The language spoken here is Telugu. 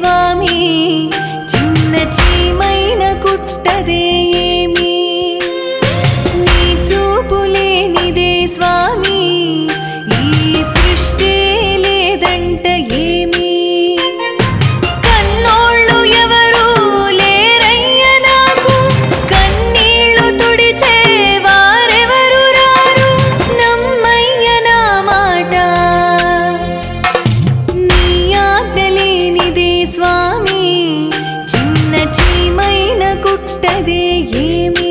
స్వామి చిన్న చీమైన కుట్టదే. చీమైన కుట్టదే ఏమీ?